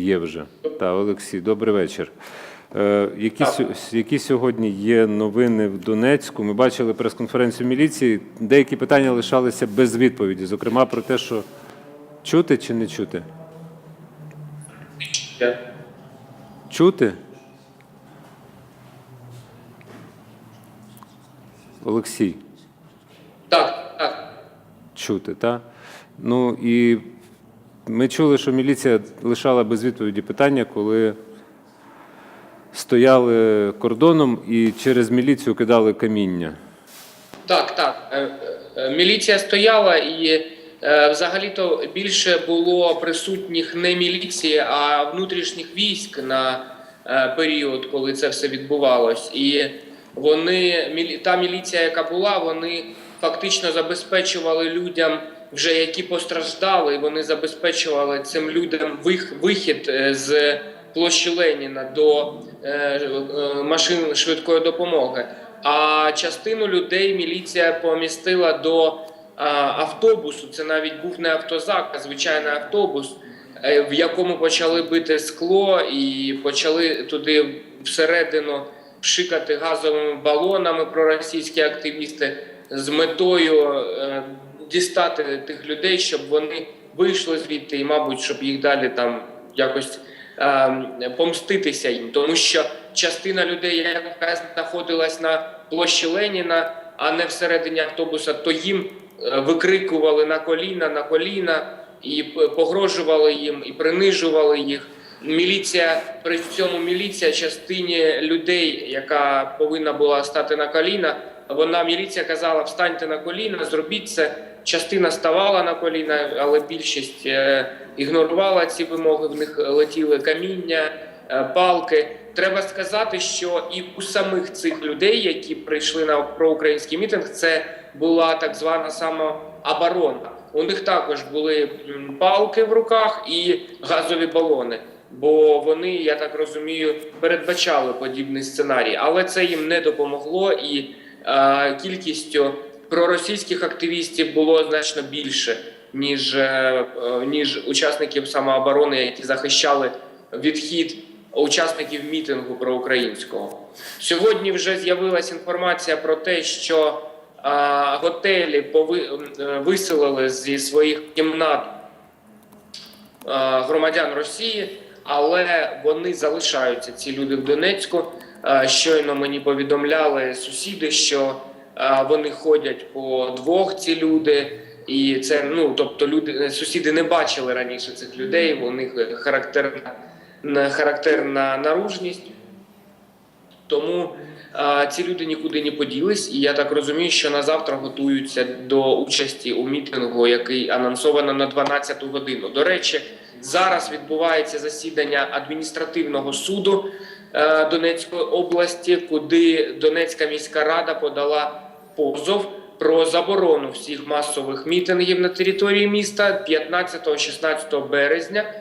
Є вже. Та, Олексій, добрий вечір. Е, які, які сьогодні є новини в Донецьку? Ми бачили прес-конференцію міліції. Деякі питання лишалися без відповіді, зокрема про те, що чути чи не чути? Чути? Олексій, Так, так. чути, так? Ну і ми чули, що міліція лишала без відповіді питання, коли стояли кордоном і через міліцію кидали каміння. Так, так. Е, е, Міліція стояла і е, взагалі-то більше було присутніх не міліції, а внутрішніх військ на е, період, коли це все відбувалось. І вони, та міліція, яка була, вони фактично забезпечували людям, вже які постраждали, і вони забезпечували цим людям вихід е, з площі Леніна до е, е, машин швидкої допомоги. А частину людей міліція помістила до автобусу. Це навіть був не автозак, а звичайний автобус, в якому почали бити скло і почали туди всередину пшикати газовими балонами проросійські активісти з метою дістати тих людей, щоб вони вийшли звідти, і, мабуть, щоб їх далі там якось е, помститися їм, тому що частина людей, яка знаходилась на площі Леніна, а не всередині автобуса, то їм е, викрикували на коліна, на коліна і погрожували їм, і принижували їх. Міліція при цьому міліція частині людей, яка повинна була стати на коліна, вона міліція казала: встаньте на коліна, зробіть це. Частина ставала на коліна, але більшість е, ігнорувала ці вимоги. В них летіли каміння, е, палки. Треба сказати, що і у самих цих людей, які прийшли на проукраїнський мітинг, це була так звана самооборона. У них також були палки в руках і газові балони. Бо вони, я так розумію, передбачали подібний сценарій, але це їм не допомогло, і е, кількістю проросійських активістів було значно більше, ніж, е, е, ніж учасників самооборони, які захищали відхід учасників мітингу проукраїнського. Сьогодні вже з'явилася інформація про те, що е, готелі пови, виселили зі своїх кімнат е, громадян Росії, але вони залишаються ці люди в Донецьку. Щойно мені повідомляли сусіди, що вони ходять по двох ці люди. І це ну тобто люди сусіди не бачили раніше цих людей. У них характерна характерна наружність. Тому а, ці люди нікуди не поділись, і я так розумію, що на завтра готуються до участі у мітингу, який анонсовано на 12 годину. До речі, зараз відбувається засідання адміністративного суду е, Донецької області, куди Донецька міська рада подала позов про заборону всіх масових мітингів на території міста 15-16 березня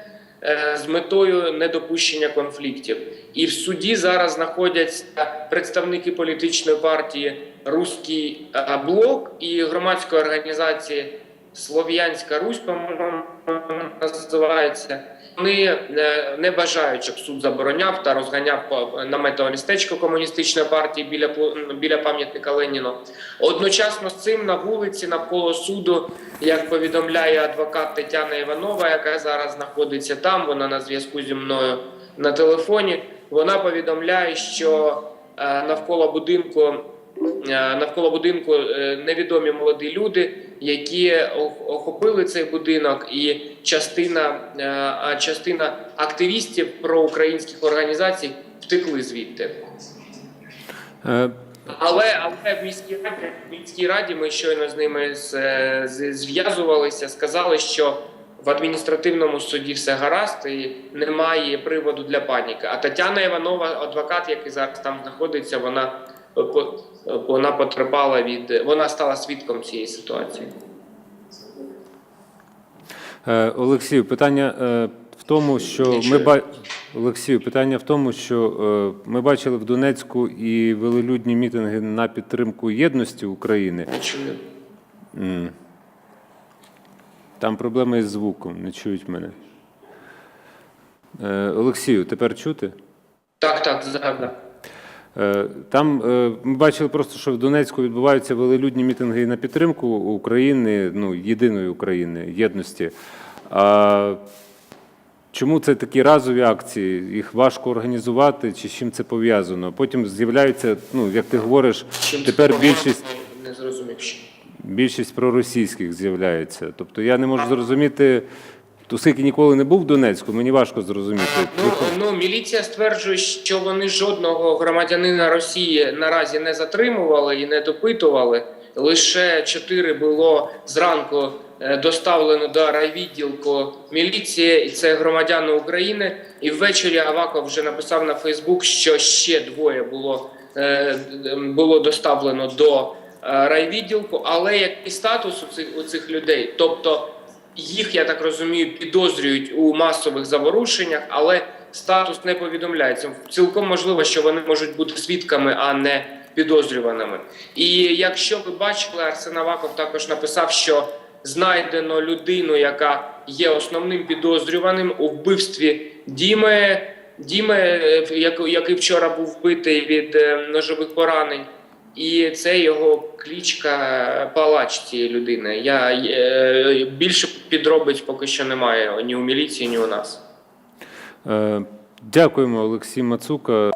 е, з метою недопущення конфліктів. І в суді зараз знаходяться представники політичної партії Руський е, блок і громадської організації Слов'янська Русь, по-моєму, називається. Вони е, не бажають, щоб суд забороняв та розганяв наметове містечко комуністичної партії біля біля пам'ятника Леніну. Одночасно з цим на вулиці навколо суду, як повідомляє адвокат Тетяна Іванова, яка зараз знаходиться там, вона на зв'язку зі мною на телефоні. Вона повідомляє, що е, навколо будинку навколо будинку е, невідомі молоді люди, які охопили цей будинок, і частина, е, частина активістів проукраїнських організацій втекли звідти. Е, Але але в міській раді в міській раді ми щойно з ними зв'язувалися, сказали, що в адміністративному суді все гаразд і немає приводу для паніки. А Тетяна Іванова, адвокат, який зараз там знаходиться, вона вона потерпала від вона стала свідком цієї ситуації. Е, Олексію, питання е, в тому, що ми ба... Олексію, питання в тому, що е, ми бачили в Донецьку і велолюдні мітинги на підтримку єдності України. Не чую. Там проблеми із звуком, не чують мене. Е, Олексію, тепер чути? Так, так, згадав. Е, Там е, ми бачили просто, що в Донецьку відбуваються велелюдні мітинги на підтримку України, ну, єдиної України, єдності. А чому це такі разові акції? Їх важко організувати, чи з чим це пов'язано? Потім з'являються, ну, як ти говориш, тепер більшість. Більшість проросійських з'являється. Тобто я не можу зрозуміти, оскільки ніколи не був в Донецьку, мені важко зрозуміти. Ну, ну, міліція стверджує, що вони жодного громадянина Росії наразі не затримували і не допитували. Лише чотири було зранку е, доставлено до райвідділку міліції, і це громадяни України. І ввечері Аваков вже написав на Фейсбук, що ще двоє було, е, було доставлено до е, райвідділку. Але який статус у цих, у цих людей? Тобто їх, я так розумію, підозрюють у масових заворушеннях, але статус не повідомляється. Цілком можливо, що вони можуть бути свідками, а не підозрюваними. І якщо ви бачили, Арсен Аваков також написав, що знайдено людину, яка є основним підозрюваним у вбивстві Діми. Діми, е, який вчора був вбитий від е, ножових поранень. І це його клічка е, палач цієї людини. Я е, більше підробить поки що немає ні у міліції, ні у нас. Е, Дякуємо, Олексій Мацука.